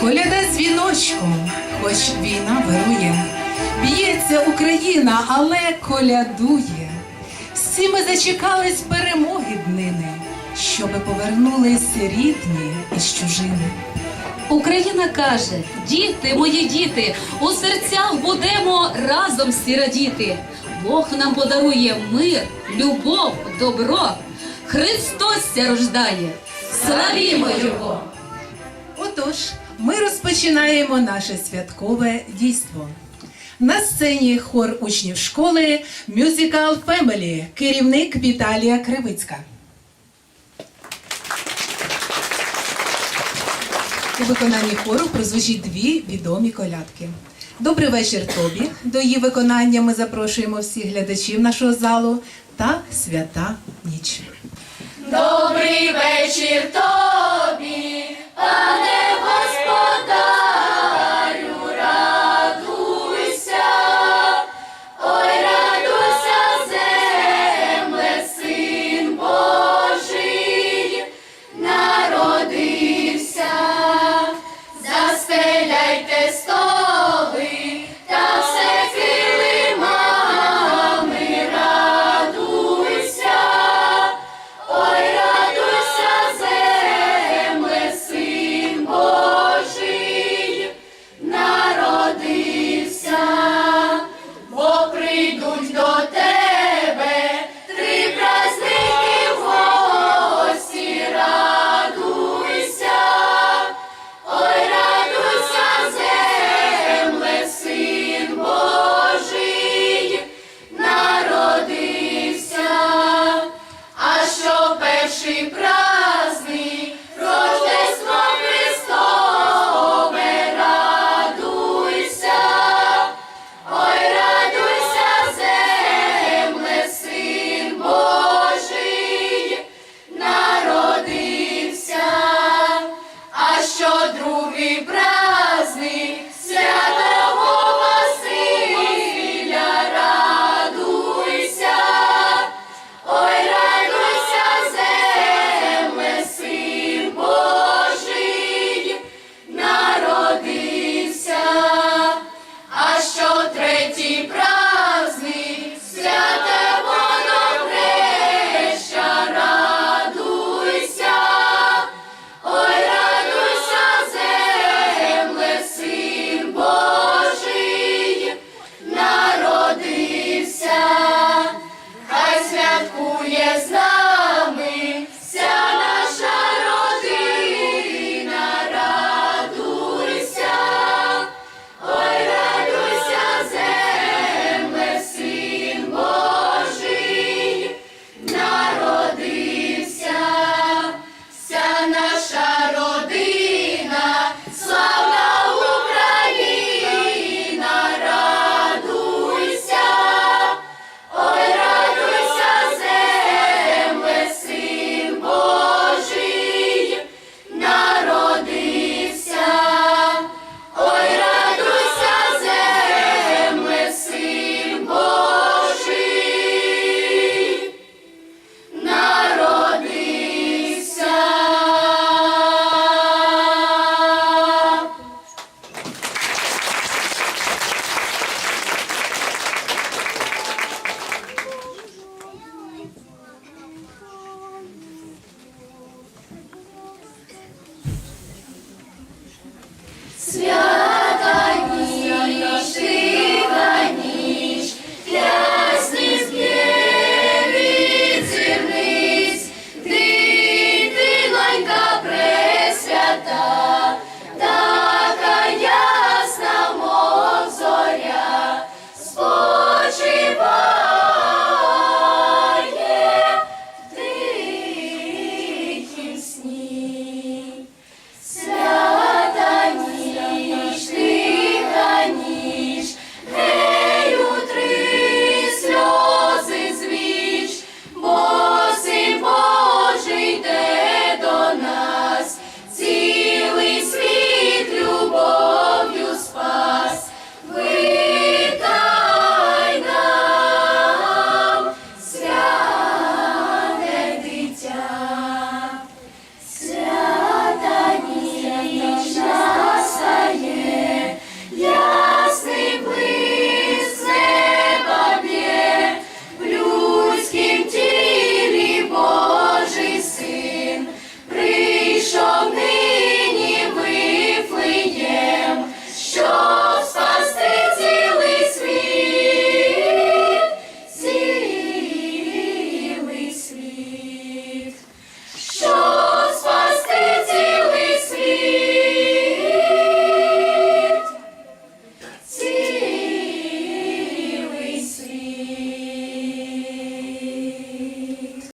Коляда дзвіночком, хоч війна вирує, б'ється Україна, але колядує. Всі ми зачекались перемоги днини, щоби повернулись рідні із чужини. Україна каже: діти, мої діти, у серцях будемо разом всі радіти. Бог нам подарує мир, любов, добро. Христос ся рождає. Славімо Його! Отож, ми розпочинаємо наше святкове дійство. На сцені хор учнів школи Musical Family, керівник Віталія Кривицька. У виконанні хору прозвучить дві відомі колядки. Добрий вечір тобі. До її виконання ми запрошуємо всіх глядачів нашого залу та свята ніч. Добрий вечір тобі, перший праздник, Рождество Христове, ой, радуйся, земле, син Божий, народився, а що другий